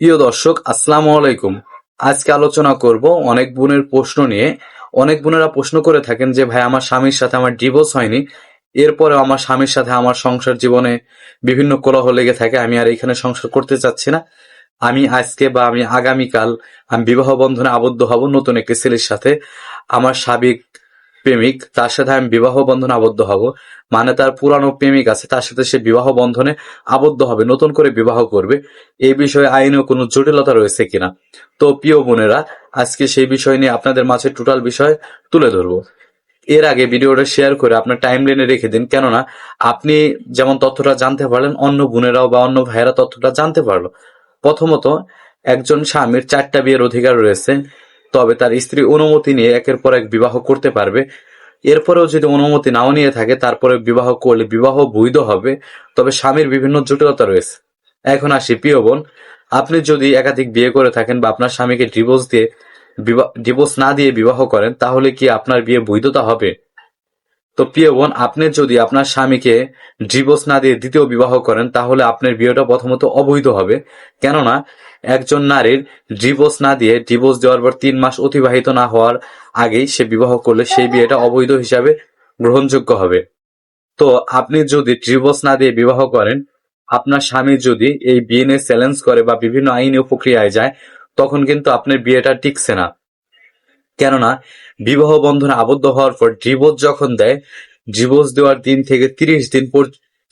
প্রিয় দর্শক, আসসালামু আলাইকুম। আজকে আলোচনা করব অনেক বোনের প্রশ্ন নিয়ে। অনেক বোনেরা প্রশ্ন করে থাকেন যে, ভাই, আমার স্বামীর সাথে আমার ডিভোর্স হয়নি। এরপরে আমার স্বামীর সাথে আমার সংসার জীবনে বিভিন্ন কলহ লেগে থাকে। আমি আর এখানে সংসার করতে চাচ্ছি না। আমি আজকে বা আমি আগামীকাল আমি বিবাহ বন্ধনে আবদ্ধ হব নতুন একটি ছেলের সাথে। আমার সাবেক প্রেমিক, তার সাথে আমি বিবাহ বন্ধনে আবদ্ধ হব। মানে তার পুরানো প্রেমিক আছে, তার সাথে সে বিবাহ বন্ধনে আবদ্ধ হবে, নতুন করে বিবাহ করবে। এই বিষয়ে আইনেও কোনো জটিলতা রয়েছে কিনা? তো প্রিয় বোনেরা, আজকে সেই বিষয় নিয়ে আপনাদের মাঝে টোটাল বিষয় তুলে ধরবো। এর আগে ভিডিওটা শেয়ার করে আপনার টাইম লাইনে রেখে দিন। কেননা, আপনি যেমন তথ্যটা জানতে পারলেন, অন্য বোনেরাও বা অন্য ভাইয়েরা তথ্যটা জানতে পারল। প্রথমত, একজন স্বামীর চারটা বিয়ের অধিকার রয়েছে। তবে তার স্ত্রী অনুমতি নিয়ে একের পর এক বিবাহ করতে পারবে। এরপরেও যদি অনুমতি নাও নিয়ে থাকে, তারপরে বিবাহ করলে বিবাহ বৈধ হবে। তবে স্বামীর বিভিন্ন জটিলতা রয়েছে। এখন আসি প্রিয় বোন, আপনি যদি একাধিক বিয়ে করে থাকেন বা আপনার স্বামীকে ডিভোর্স দিয়ে ডিভোর্স না দিয়ে বিবাহ করেন, তাহলে কি আপনার বিয়ে বৈধতা হবে? তো প্রিয় বোন, আপনি যদি আপনার স্বামীকে ডিভোর্স না দিয়ে দ্বিতীয় বিবাহ করেন, তাহলে আপনার বিয়েটা প্রথমত অবৈধ হবে। কেননা একজন নারীর ডিভোর্স না দিয়ে ডিভোর্স দেওয়ার পর তিন মাস অতিবাহিত না হওয়ার আগেই সে বিবাহ করলে সেই বিয়েটা অবৈধ হিসাবে গ্রহণযোগ্য হবে। তো আপনি যদি ডিভোর্স না দিয়ে বিবাহ করেন, আপনার স্বামী যদি এই বিয়ে নিয়ে চ্যালেঞ্জ করে বা বিভিন্ন আইনি প্রক্রিয়ায় যায়, তখন কিন্তু আপনার বিয়েটা টিকছে না। কেননা বিবাহ বন্ধনে আবদ্ধ হওয়ার পর ডিভোর্স যখন দেয়, ডিভোর্স দেওয়ার দিন থেকে তিরিশ দিন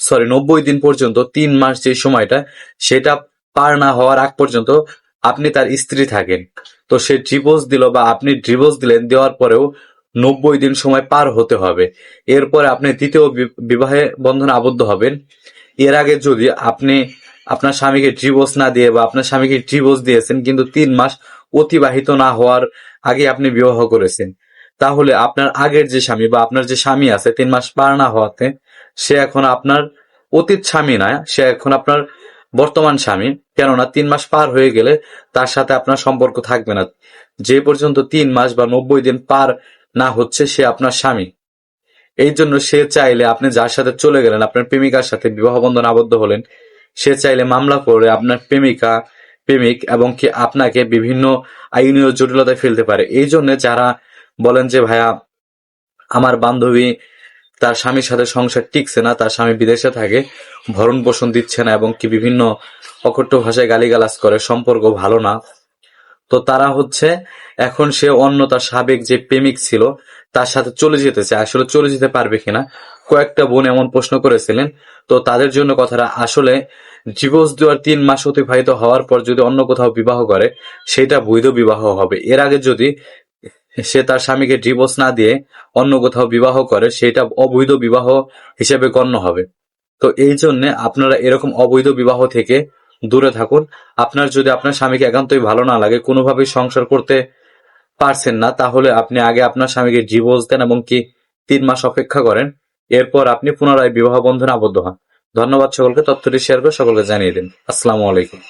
সরি, নব্বই দিন পর্যন্ত তিন মাস যে সময়টা, সেটা পার না হওয়ার আগ পর্যন্ত আপনি তার স্ত্রী থাকেন। তো সে ডিভোর্স দিল বা আপনি ডিভোর্স দিলেন, দেওয়ার পরেও নব্বই দিন সময় পার হতে হবে। এরপরে আপনি দ্বিতীয় বিবাহে বন্ধনে আবদ্ধ হবেন। এর আগে যদি আপনি আপনার স্বামীকে ডিভোর্স না দিয়ে বা আপনার স্বামীকে ডিভোর্স দিয়েছেন, কিন্তু তিন মাস অতিবাহিত না হওয়ার আগে আপনি বিবাহ করেছেন, তাহলে আপনার আগের যে স্বামী বা আপনার যে স্বামী আছে, তিন মাস পার না হওয়াতে সে এখন আপনার অতীত স্বামী না, সে এখন আপনার বর্তমান স্বামী, কেননা তিন মাস পার হয়ে গেলে তার সাথে আপনার সম্পর্ক থাকবে না। যে পর্যন্ত তিন মাস বা নব্বই দিন পার না হচ্ছে, সে আপনার স্বামী। এই জন্য সে চাইলে আপনি যার সাথে চলে গেলেন, আপনার প্রেমিকার সাথে বিবাহ বন্ধন আবদ্ধ হলেন, সে চাইলে মামলা করে আপনার প্রেমিকা, প্রেমিক এবং কি আপনাকে বিভিন্ন আইনীয় জটিলতায় ফেলতে পারে। এই জন্য যারা বলেন যে, ভাইয়া, আমার বান্ধবী তার স্বামীর সাথে সংসার টিকছে না, তার স্বামী বিদেশে থাকে, ভরণ পোষণ দিচ্ছে না এবং কি বিভিন্ন অকট্য ভাষায় গালিগালাজ করে, সম্পর্ক ভালো না। তো তারা হচ্ছে, এখন সে অন্য তার সাবেক যে প্রেমিক ছিল, তার সাথে চলে যেতে চায়। আসলে চলে যেতে পারবে কিনা? কয়েকটা বোন এমন প্রশ্ন করেছিলেন। তো তাদের জন্য কথাটা, আসলে ডিভোর্স দেওয়ার তিন মাস অতিবাহিত হওয়ার পর যদি অন্য কোথাও বিবাহ করে, সেটা বৈধ বিবাহ হবে। এর আগে যদি সে তার স্বামীকে ডিভোর্স না দিয়ে অন্য কোথাও বিবাহ করে, সেটা অবৈধ বিবাহ হিসেবে গণ্য হবে। তো এই জন্য আপনারা এরকম অবৈধ বিবাহ থেকে দূরে থাকুন। আপনার যদি আপনার স্বামীকে একান্তই ভালো না লাগে, কোনোভাবেই সংসার করতে পারছেন না, তাহলে আপনি আগে আপনার স্বামীকে ডিভোর্স দেন এবং কি তিন মাস অপেক্ষা করেন। এরপর আপনি পুনরায় বিবাহ বন্ধনে আবদ্ধ হন। ধন্যবাদ সকলকে, তথ্যটি শেয়ার করে সকলকে জানিয়ে দিন। আসসালামু আলাইকুম।